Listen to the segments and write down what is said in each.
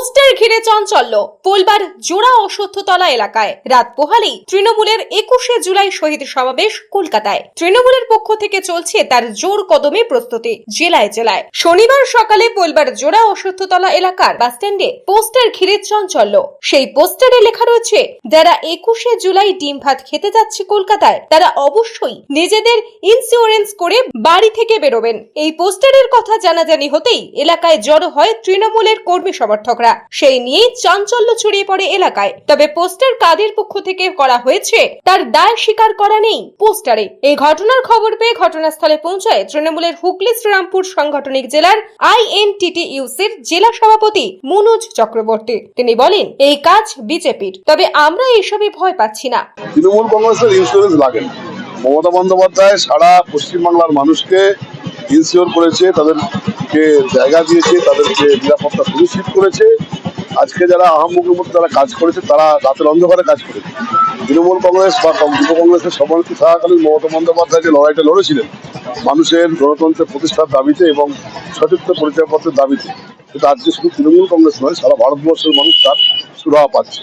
Poster ঘিরে চঞ্চল্য। পোলবার জোড়া অশ্বত্থতলা এলাকায়। রাত পোহালেই তৃণমূলের একুশে জুলাই শহীদ সমাবেশ কলকাতায়। তৃণমূলের পক্ষ থেকে চলছে তার জোর কদমে প্রস্তুতি, জেলায় জেলায়। শনিবার সকালে পোলবার জোড়া অশ্বত্থতলা এলাকার বাসস্ট্যান্ডে পোস্টার ঘিরে চঞ্চল্য। সেই পোস্টারে লেখা রয়েছে, যারা একুশে জুলাই ডিম ভাত খেতে যাচ্ছে কলকাতায়, তারা অবশ্যই নিজেদের ইন্স্যুরেন্স করে বাড়ি থেকে বেরোবেন। এই পোস্টারের কথা জানাজানি হতেই এলাকায় জড়ো হয় তৃণমূলের কর্মী সমর্থকরা। সেই নিয়েই চাঞ্চল্য ছড়িয়ে পড়ে এলাকায়। তবে পোস্টার কাদের পক্ষ থেকে করা হয়েছে, তার দায় স্বীকার করা নেই পোস্টারে। এই ঘটনার খবর পেয়ে ঘটনাস্থলে পৌঁছায় তৃণমূলের হুগলি শ্রীরামপুর সাংগঠনিক জেলার আইএনটিটিইউসির জেলা সভাপতি মনোজ চক্রবর্তী। তিনি বলেন, এই কাজ বিজেপির, তবে আমরা এইসবে ভয় পাচ্ছি না। তৃণমূল কংগ্রেসের ইন্স্যুরেন্স লাগে মমতা বন্দ্যোপাধ্যায় সারা পশ্চিমবাংলার মানুষকে ইনসিওর করেছে, তাদেরকে জায়গা দিয়েছে, তাদেরকে নিরাপত্তা সুনিশ্চিত করেছে। আজকে যারা আহম্মুখের মধ্যে যারা কাজ করেছে, তারা রাতের অন্ধকারে কাজ করেছে। তৃণমূল কংগ্রেস বা যুব কংগ্রেসের সভাপতি থাকাকালীন মমতা বন্দ্যোপাধ্যায় যে লড়াইটা লড়েছিলেন, মানুষের গণতন্ত্রের প্রতিষ্ঠার দাবিতে এবং সঠিক পরিচয়পত্রের দাবিতে কিন্তু আজকে শুধু তৃণমূল কংগ্রেস নয়, সারা ভারতবর্ষের মানুষ তার সুরাহা পাচ্ছে।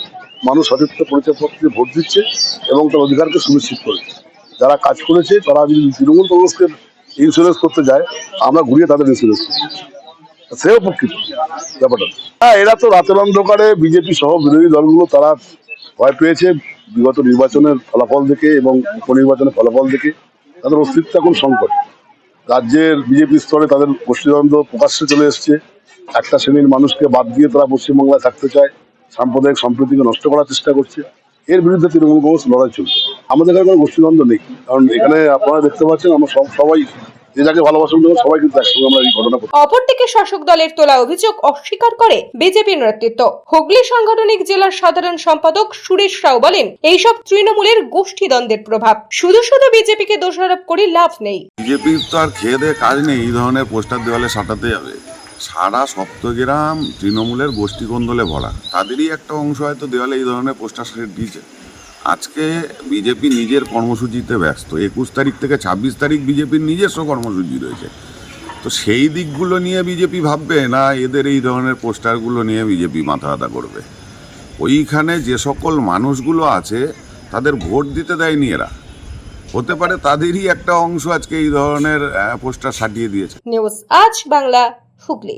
মানুষ সঠিক পরিচয়পত্রে ভোট দিচ্ছে এবং তার অধিকারকে সুনিশ্চিত করেছে। যারা কাজ করেছে, তারা যদি তৃণমূল কংগ্রেসকে ইন্স্যুরেন্স করতে যায়, আমরা ঘুরিয়ে তাদের ইন্স্যুরেন্স করছি সে উপকৃত, ব্যাপারটা। হ্যাঁ এরা তো রাতের অন্ধকারে বিজেপি সহ বিরোধী দলগুলো তারা ভয় পেয়েছে বিগত নির্বাচনের ফলাফল দেখে এবং উপনির্বাচনের ফলাফল দেখে। তাদের অস্তিত্ব এখন সংকট। রাজ্যের বিজেপি স্তরে তাদের গোষ্ঠীদ্বন্দ্ব প্রকাশ্যে চলে এসছে। একটা শ্রেণির মানুষকে বাদ দিয়ে তারা পশ্চিমবাংলায় থাকতে চায়। সাম্প্রদায়িক সম্প্রীতিকে নষ্ট করার চেষ্টা করছে। এর বিরুদ্ধে তৃণমূল কংগ্রেস লড়াই চলছে। আমাদের এখানে কোনো গোষ্ঠীদ্বন্দ্ব নেই। কারণ এখানে আপনারা দেখতে পাচ্ছেন আমরা সব সবাই। অপরদিকে শাসক দলের তোলা অভিযোগ অস্বীকার করে বিজেপির নেতৃত্ব। হুগলি সাংগঠনিক জেলার সাধারণ সম্পাদক সুরেশ রাও বলেন এইসব তৃণমূলের গোষ্ঠীদ্বন্দ্বের প্রভাব। শুধু শুধু বিজেপিকে দোষারোপ করে লাভ নেই। বিজেপির তো আর খেয়ে দেয়ে কাজ নেই এই ধরনের পোস্টার দেওয়ালে সাঁটাতে যাবে। সারা সপ্তগ্রাম তৃণমূলের গোষ্ঠী কন্দলে ভরা। তাদেরই একটা অংশ হয়তো দেওয়ালে এই ধরনের পোস্টার সেট দিয়েছে। আজকে বিজেপি নিজের কর্মসূচিতে ব্যস্ত। একুশ তারিখ থেকে ছাব্বিশ তারিখ বিজেপির নিজস্ব কর্মসূচি রয়েছে। তো সেই দিকগুলো নিয়ে বিজেপি ভাববে, না এদের এই ধরনের পোস্টারগুলো নিয়ে বিজেপি মাথা ব্যথা করবে? ওইখানে যে সকল মানুষগুলো আছে, তাদের ভোট দিতে দেয়নি এরা। হতে পারে তাদেরই একটা অংশ আজকে এই ধরনের পোস্টার সাটিয়ে দিয়েছে। নিউজ আজ বাংলা। হুগলি